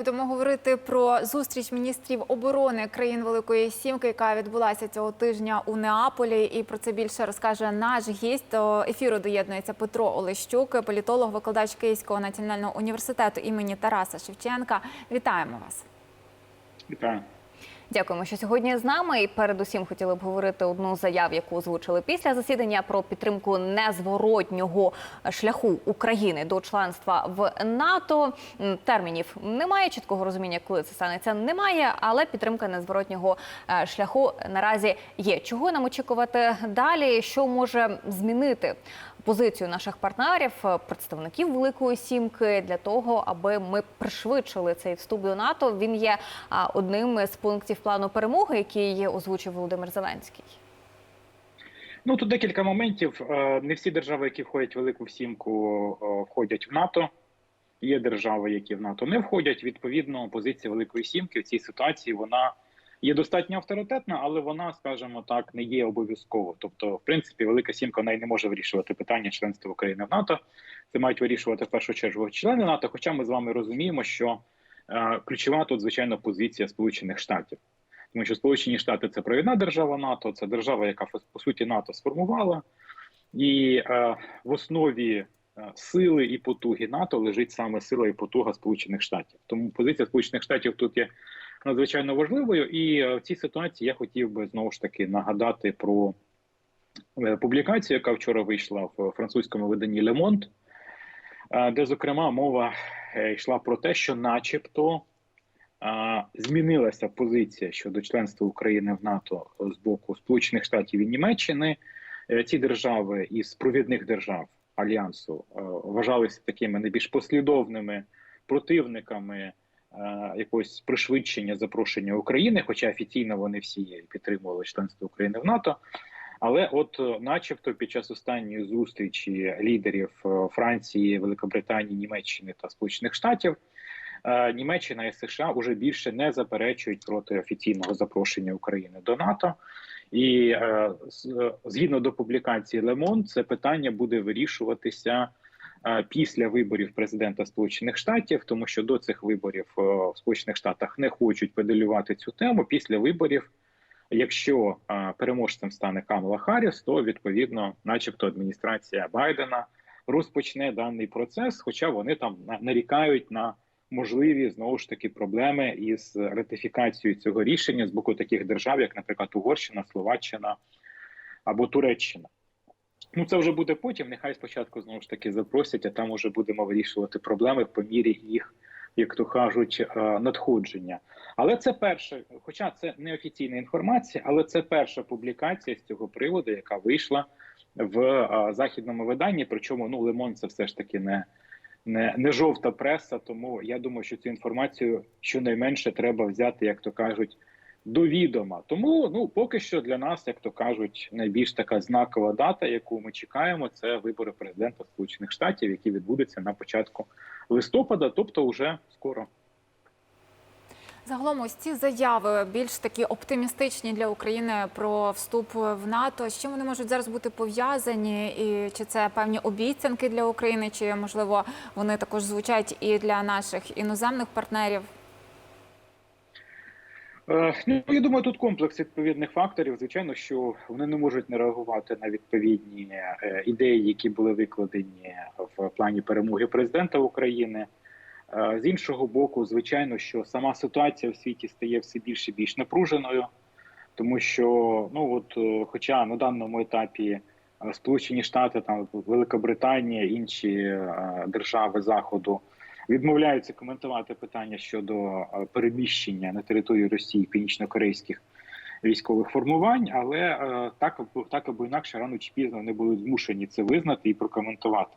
Будемо говорити про зустріч міністрів оборони країн Великої Сімки, яка відбулася цього тижня у Неаполі. І про це більше розкаже наш гість. До ефіру доєднується Петро Олещук, політолог, викладач Київського національного університету імені Тараса Шевченка. Вітаємо вас. Вітаю. Дякуємо, що сьогодні з нами. І передусім хотіли б говорити одну заяву, яку озвучили після засідання про підтримку незворотнього шляху України до членства в НАТО. Термінів немає чіткого розуміння, коли це станеться. Немає, але підтримка незворотнього е, шляху наразі є. Чого нам очікувати далі? Що може змінити позицію наших партнерів, е, представників Великої Сімки для того, аби ми пришвидшили цей вступ до НАТО? Він є одним з пунктів плану перемоги, який озвучив Володимир Зеленський. Ну тут декілька моментів. Е, Не всі держави, які входять в Велику Сімку, е, входять в НАТО. Є держави, які в НАТО не входять. Відповідно, позиція Великої Сімки в цій ситуації вона є достатньо авторитетна, але вона, скажімо так, не є обов'язково. Тобто, в принципі, Велика Сімка вона й не може вирішувати питання членства України в НАТО. Це мають вирішувати в першу чергу члени НАТО. Хоча ми з вами розуміємо, що е, ключова тут, звичайно, позиція Сполучених Штатів. Тому що Сполучені Штати це провідна держава НАТО, це держава, яка по суті НАТО сформувала, і е, в основі е, сили і потуги НАТО лежить саме сила і потуга Сполучених Штатів. Тому позиція Сполучених Штатів тут є надзвичайно важливою. І е, в цій ситуації я хотів би знову ж таки нагадати про е, публікацію, яка вчора вийшла в французькому виданні Le Monde, е, де зокрема мова йшла про те, що, начебто, змінилася позиція щодо членства України в НАТО з боку Сполучених Штатів і Німеччини. Ці держави із провідних держав альянсу вважалися такими найбільш послідовними противниками якогось пришвидшення запрошення України, хоча офіційно вони всі підтримували членство України в НАТО. Але, от, е, начебто, під час останньої зустрічі лідерів е, Франції, Великобританії, Німеччини та Сполучених Штатів. Е, Німеччина і США вже більше не заперечують проти офіційного запрошення України до НАТО. І е, е, згідно до публікації Monde, це питання буде вирішуватися е, після виборів президента Сполучених Штатів, тому що до цих виборів е, в Сполучених Штатах не хочуть педалювати цю тему. Після виборів, якщо е, переможцем стане Камала Харріс, то відповідно, начебто, адміністрація Байдена розпочне даний процес, хоча вони там на- нарікають на можливі знову ж таки проблеми із ратифікацією цього рішення з боку таких держав, як, наприклад, Угорщина, Словаччина або Туреччина. Ну, це вже буде потім. Нехай спочатку знову ж таки запросять, а там уже будемо вирішувати проблеми по мірі їх, як то кажуть, е, надходження. Але це перше, хоча це не офіційна інформація, але це перша публікація з цього приводу, яка вийшла в е, західному виданні. Причому ну Лемон це все ж таки не не, не жовта преса, тому я думаю, що цю інформацію щонайменше треба взяти, як то кажуть, до відома. Тому ну поки що для нас, як то кажуть, найбільш така знакова дата, яку ми чекаємо, це вибори президента Сполучених Штатів, які відбудуться на початку листопада, тобто вже скоро. Загалом, ось ці заяви більш такі оптимістичні для України про вступ в НАТО. З чим вони можуть зараз бути пов'язані? І чи це певні обіцянки для України, чи можливо вони також звучать і для наших іноземних партнерів? Е, Ну, я думаю, тут комплекс відповідних факторів. Звичайно, що вони не можуть не реагувати на відповідні е, ідеї, які були викладені в плані перемоги президента України. Е, З іншого боку, звичайно, що сама ситуація в світі стає все більш і більш напруженою, тому що, ну от, хоча на даному етапі Сполучені Штати, там Велика Британія, інші держави Заходу відмовляються коментувати питання щодо е, переміщення на територію Росії північно-корейських військових формувань, але е, так або так або інакше рано чи пізно вони будуть змушені це визнати і прокоментувати.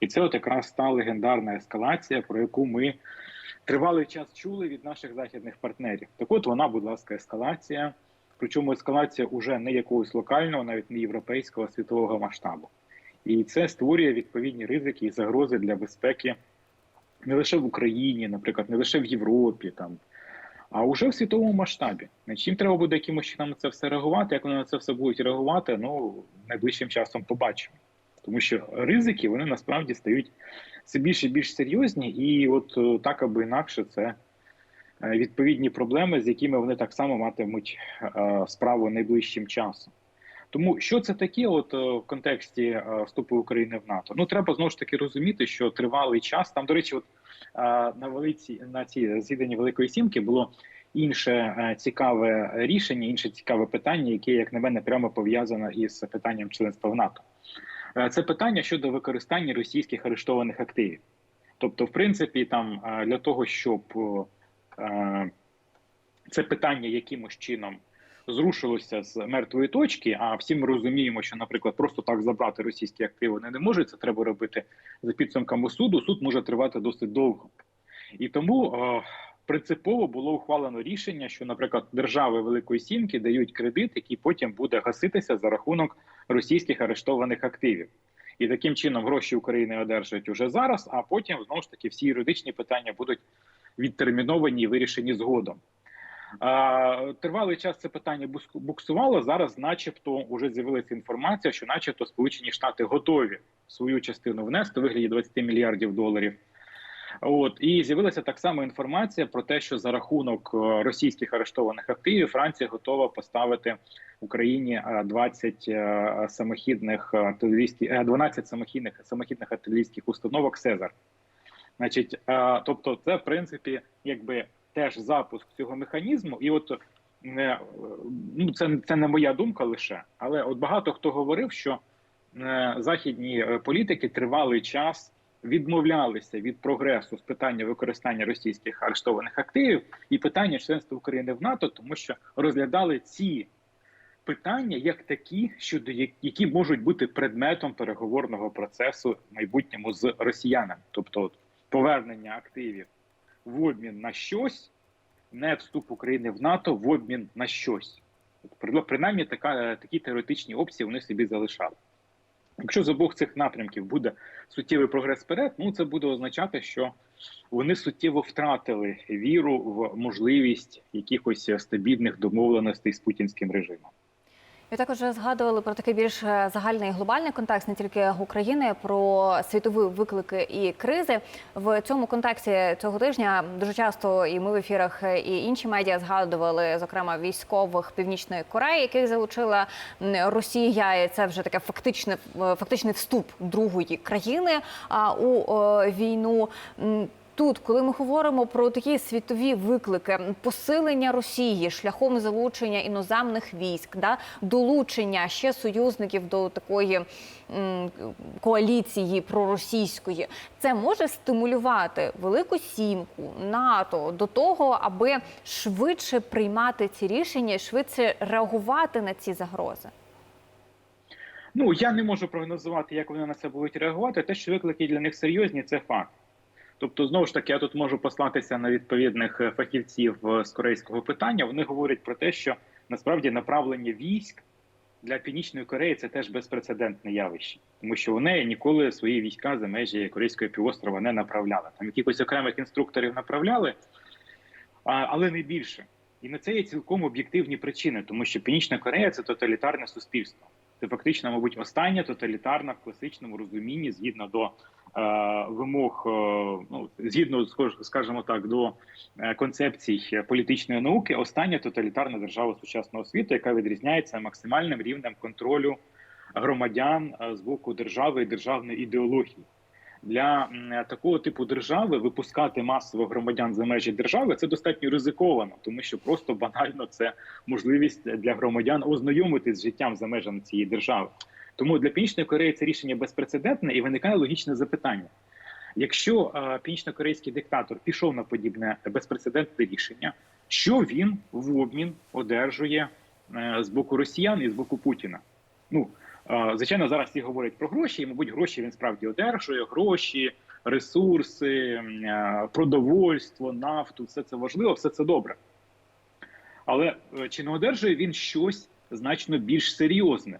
І це от якраз та легендарна ескалація, про яку ми тривалий час чули від наших західних партнерів. Так, от вона, будь ласка, ескалація. Причому ескалація уже не якогось локального, навіть не європейського світового масштабу. І це створює відповідні ризики і загрози для безпеки не лише в Україні, наприклад, не лише в Європі, там, а вже в світовому масштабі. Чим треба буде якимось чином на це все реагувати? Як вони на це все будуть реагувати? Ну найближчим часом побачимо. Тому що ризики вони насправді стають все більше і більш серйозні, і от е, так або інакше це е, відповідні проблеми, з якими вони так само матимуть е, справу найближчим часом. Тому що це таке, от е, в контексті е, вступу України в НАТО? Ну треба знову ж таки розуміти, що тривалий час там, до речі, от е, на велиці на цій засіданні Великої Сімки було інше цікаве рішення, інше цікаве питання, яке, як на мене, прямо пов'язане із питанням членства в НАТО. Це питання щодо використання російських арештованих активів. Тобто, в принципі, там для того, щоб це питання якимось чином зрушилося з мертвої точки. А всі ми розуміємо, що, наприклад, просто так забрати російські активи вони не можуть. Це треба робити за підсумками суду. Суд може тривати досить довго, і тому е, принципово було ухвалено рішення, що, наприклад, держави Великої Сімки дають кредит, який потім буде гаситися за рахунок російських арештованих активів. І таким чином гроші України одержують уже зараз, а потім знову ж таки всі юридичні питання будуть відтерміновані і вирішені згодом. Тривалий час це питання буксувало. Зараз, начебто, вже з'явилася інформація, що, начебто, Сполучені Штати готові свою частину внести у вигляді 20 мільярдів доларів. От і з'явилася так само інформація про те, що за рахунок е, російських арештованих активів Франція готова поставити Україні е, 20 е, самохідних е, 12 самохідних самохідних артилерійських установок Сезар. Значить, тобто, це в принципі якби теж запуск цього механізму, і от е, ну це, це не моя думка лише, але от багато хто говорив, що е, західні е, політики тривалий час відмовлялися від прогресу з питання використання російських арештованих активів і питання членства України в НАТО, тому що розглядали ці питання як такі, щодо які можуть бути предметом переговорного процесу в майбутньому з росіянами, тобто повернення активів в обмін на щось, не вступ України в НАТО в обмін на щось. Принаймні така, такі теоретичні опції вони собі залишали. Якщо з обох цих напрямків буде суттєвий прогрес вперед, ну це буде означати, що вони суттєво втратили віру в можливість якихось стабільних домовленостей з путінським режимом. Ви також згадували про такий більш е, загальний глобальний контекст, не тільки України, про світові виклики і кризи. В цьому контексті цього тижня дуже часто і ми в ефірах, е, і інші медіа згадували, зокрема, військових Північної Кореї, яких залучила Росія. І це вже таке фактичне е, фактичний вступ другої країни у війну. Тут, коли ми говоримо про такі світові виклики, посилення Росії шляхом залучення іноземних військ, да, долучення ще союзників до такої м, коаліції проросійської, це може стимулювати Велику Сімку НАТО до того, аби швидше приймати ці рішення, швидше реагувати на ці загрози. Ну я не можу прогнозувати, як вони на це будуть реагувати. Те, що виклики для них серйозні, це факт. Тобто, знову ж таки, я тут можу послатися на відповідних е, фахівців е, з корейського питання. Вони говорять про те, що насправді направлення військ для Північної Кореї це теж безпрецедентне явище, тому що вони ніколи свої війська за межі Корейського півострова не направляли. Там якихось окремих інструкторів направляли, але не більше. І на це є цілком об'єктивні причини, тому що Північна Корея це тоталітарне суспільство. Це фактично, мабуть, остання тоталітарна в класичному розумінні згідно до вимог, е, ну згідно скажімо так, до е, концепцій політичної науки, остання тоталітарна держава сучасного світу, яка відрізняється максимальним рівнем контролю громадян е, з боку держави і державної ідеології. Для такого типу держави випускати масово громадян за межі держави це достатньо ризиковано, тому що просто банально це можливість для громадян ознайомитись з життям за межами цієї держави. Тому для Північної Кореї це рішення безпрецедентне і виникає логічне запитання: якщо північно-корейський диктатор пішов на подібне безпрецедентне рішення, що він в обмін одержує е, з боку росіян і з боку Путіна? Ну звичайно, зараз всі говорять про гроші, і мабуть, гроші він справді одержує, гроші, ресурси, е, продовольство, нафту, все це важливо, все це добре. Але е, чи не одержує він щось значно більш серйозне?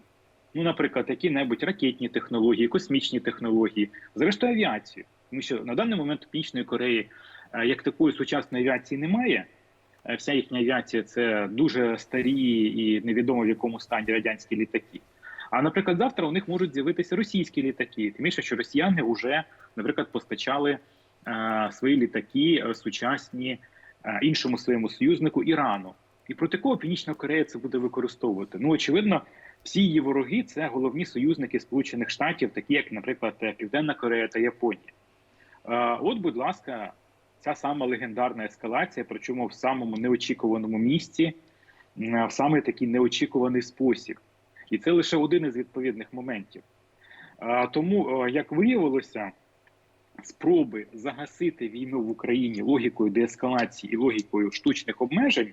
Ну, наприклад, які-небудь ракетні технології, космічні технології, зрештою авіацію. Тому що на даний момент Північної Кореї е, як такої сучасної авіації немає. Е, Вся їхня авіація це дуже старі і невідомо в якому стані радянські літаки. А наприклад, завтра у них можуть з'явитися російські літаки. Тим більше, що росіяни вже, наприклад, постачали е, свої літаки е, сучасні е, іншому своєму союзнику Ірану. І проти кого Північна Корея це буде використовувати? Ну очевидно, всі її вороги це головні союзники Сполучених Штатів, такі як, наприклад, е, Південна Корея та Японія. Е, От, будь ласка, ця сама легендарна ескалація, причому в самому неочікуваному місці, в саме такий неочікуваний спосіб. І це лише один із відповідних моментів. Е, Тому, е, як виявилося, спроби загасити війну в Україні логікою деескалації і логікою штучних обмежень, е,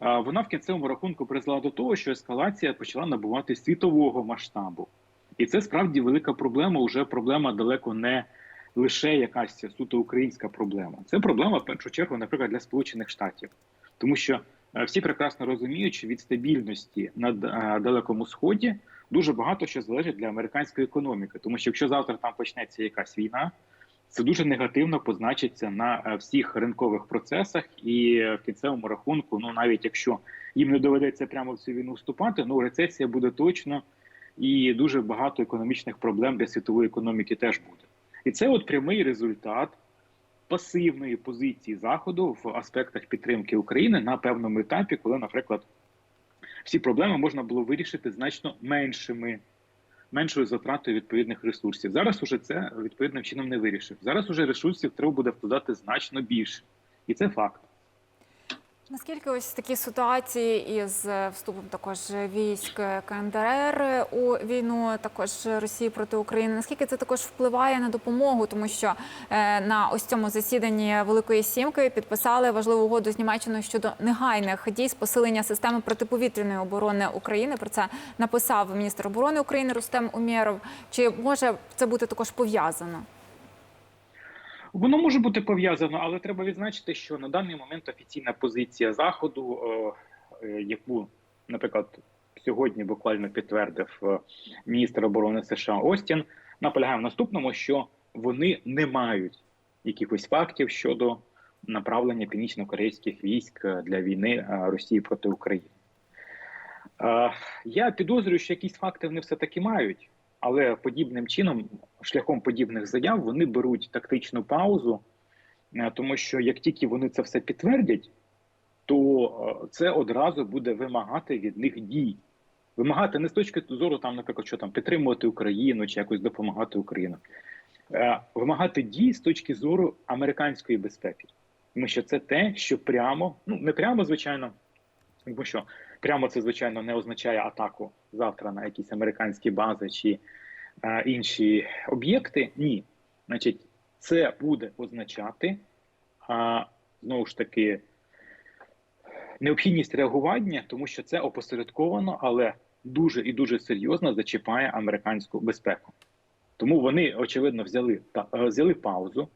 вона в кінцевому рахунку призвела до того, що ескалація почала набувати світового масштабу. І це справді велика проблема, уже проблема далеко не лише якась суто українська проблема. Це проблема в першу чергу, наприклад, для Сполучених Штатів, тому що е, всі прекрасно розуміють, що від стабільності на е, далекому сході дуже багато що залежить для американської економіки. Тому що якщо завтра там почнеться якась війна, це дуже негативно позначиться на е, всіх ринкових процесах, і е, в кінцевому рахунку, ну навіть якщо їм не доведеться прямо в цю війну вступати, ну рецесія буде точно, і дуже багато економічних проблем для світової економіки теж буде. І це от прямий результат пасивної позиції Заходу в аспектах підтримки України на певному етапі, коли, наприклад, всі проблеми можна було вирішити значно меншими, меншою затратою відповідних ресурсів. Зараз уже це відповідним чином не вирішив. Зараз уже ресурсів треба буде вкладати значно більше, і це факт. Наскільки ось такі ситуації із е, вступом також військ КНДР у війну, також Росії проти України, наскільки це також впливає на допомогу, тому що е, на ось цьому засіданні Великої Сімки підписали важливу угоду з Німеччиною щодо негайних дій з посилення системи протиповітряної оборони України. Про це написав міністр оборони України Рустем Умєров. Чи може це бути також пов'язано? Воно може бути пов'язано, але треба відзначити, що на даний момент офіційна позиція Заходу, е, е, яку, наприклад, сьогодні буквально підтвердив е, міністр оборони США Остін, наполягає в наступному, що вони не мають якихось фактів щодо направлення північно-корейських військ для війни Росії проти України. Я підозрюю, що якісь факти вони все таки мають. Але подібним чином, шляхом подібних заяв, вони беруть тактичну паузу, е, тому що як тільки вони це все підтвердять, то е, це одразу буде вимагати від них дій. Вимагати не з точки зору, там, наприклад, що там підтримувати Україну чи якось допомагати Україні. Е, Вимагати дій з точки зору американської безпеки. Тому що це те, що прямо, ну не прямо, звичайно, тому що прямо це, звичайно, не означає атаку завтра на якісь американські бази чи е, інші об'єкти. Ні. Значить, це буде означати а, знову ж таки необхідність реагування, тому що це опосередковано, але дуже і дуже серйозно зачіпає американську безпеку. Тому вони, очевидно, взяли та е, взяли паузу,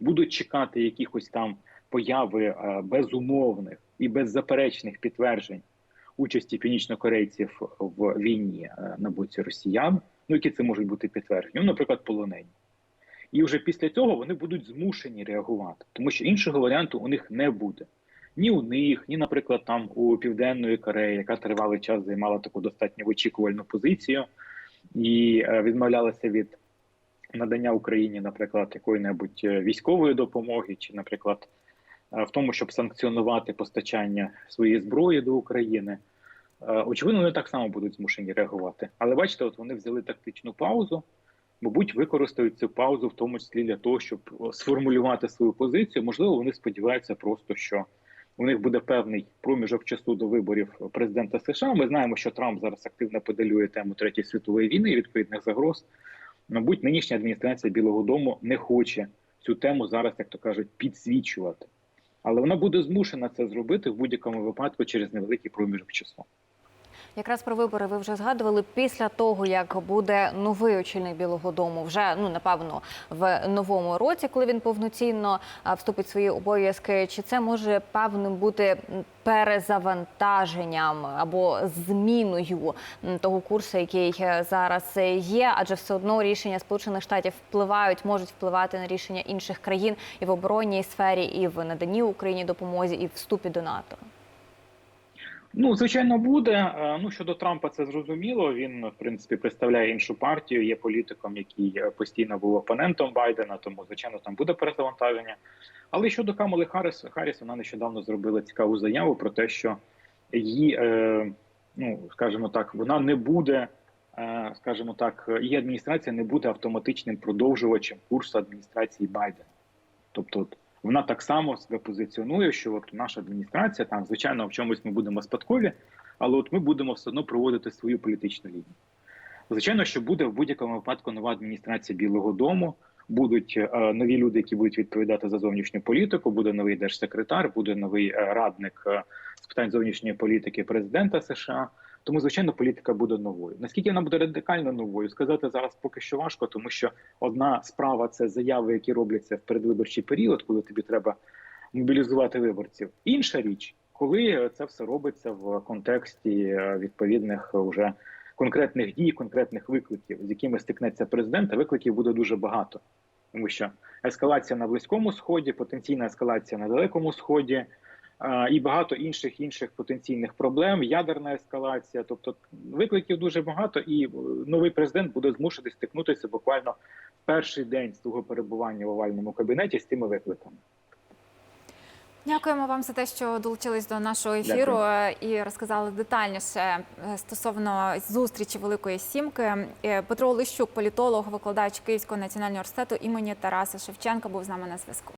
будуть чекати якихось там появи е, безумовних і беззаперечних підтверджень участі північнокорейців в війні е, на боці росіян. Ну які це можуть бути підтверджені, ну, наприклад, полонені. І вже після цього вони будуть змушені реагувати, тому що іншого варіанту у них не буде. Ні у них, ні, наприклад, там у Південної Кореї, яка тривалий час займала таку достатньо вичікувальну позицію і е, відмовлялася від надання Україні, наприклад, якої-небудь е, військової допомоги, чи, наприклад, в тому, щоб санкціонувати постачання своєї зброї до України. Е, Очевидно, вони так само будуть змушені реагувати. Але бачите, от вони взяли тактичну паузу, мабуть, використають цю паузу, в тому числі для того, щоб сформулювати свою позицію. Можливо, вони сподіваються просто, що у них буде певний проміжок часу до виборів президента США. Ми знаємо, що Трамп зараз активно педалює тему третьої світової війни і відповідних загроз. Мабуть, нинішня адміністрація Білого Дому не хоче цю тему зараз, як то кажуть, підсвічувати. Але вона буде змушена це зробити в будь-якому випадку через невеликий проміжок часу. Якраз про вибори ви вже згадували після того, як буде новий очільник Білого Дому, вже ну напевно в новому році, коли він повноцінно вступить в свої обов'язки. Чи це може певним бути перезавантаженням або зміною того курсу, який е, зараз є? Адже все одно рішення Сполучених Штатів впливають, можуть впливати на рішення інших країн і в оборонній сфері, і в наданні Україні допомозі, і вступі до НАТО. Ну, звичайно, буде. Е, Ну щодо Трампа, це зрозуміло. Він в принципі представляє іншу партію, є політиком, який е, постійно був опонентом Байдена, тому звичайно там буде перезавантаження. Але щодо Камали Харріс, Харріс, вона нещодавно зробила цікаву заяву про те, що її, е, ну скажімо так, вона не буде, скажімо так, її адміністрація не буде автоматичним продовжувачем курсу адміністрації Байдена. Тобто, вона так само себе позиціонує, що от наша адміністрація там, звичайно, в чомусь ми будемо спадкові, але от ми будемо все одно проводити свою політичну лінію. Звичайно, що буде в будь-якому випадку нова адміністрація Білого Дому. Будуть е, нові люди, які будуть відповідати за зовнішню політику. Буде новий держсекретар, буде новий е, радник е, з питань зовнішньої політики президента США. Тому, звичайно, політика буде новою. Наскільки вона буде радикально новою, сказати зараз поки що важко, тому що одна справа це заяви, які робляться в передвиборчий період, коли тобі треба мобілізувати виборців. Інша річ, коли це все робиться в контексті е, відповідних уже конкретних дій, конкретних викликів, з якими стикнеться президент, а викликів буде дуже багато, тому що ескалація на близькому сході, потенційна ескалація на далекому сході. Е, І багато інших інших потенційних проблем, ядерна ескалація. Тобто викликів дуже багато, і е, новий президент буде змушений стикнутися буквально в перший день свого перебування в овальному кабінеті з цими викликами. Дякуємо вам за те, що долучились до нашого ефіру Дякую. і розказали детальніше е, стосовно зустрічі Великої Сімки. Е, Петро Олещук, політолог, викладач Київського національного університету імені Тараса Шевченка, був з нами на зв'язку.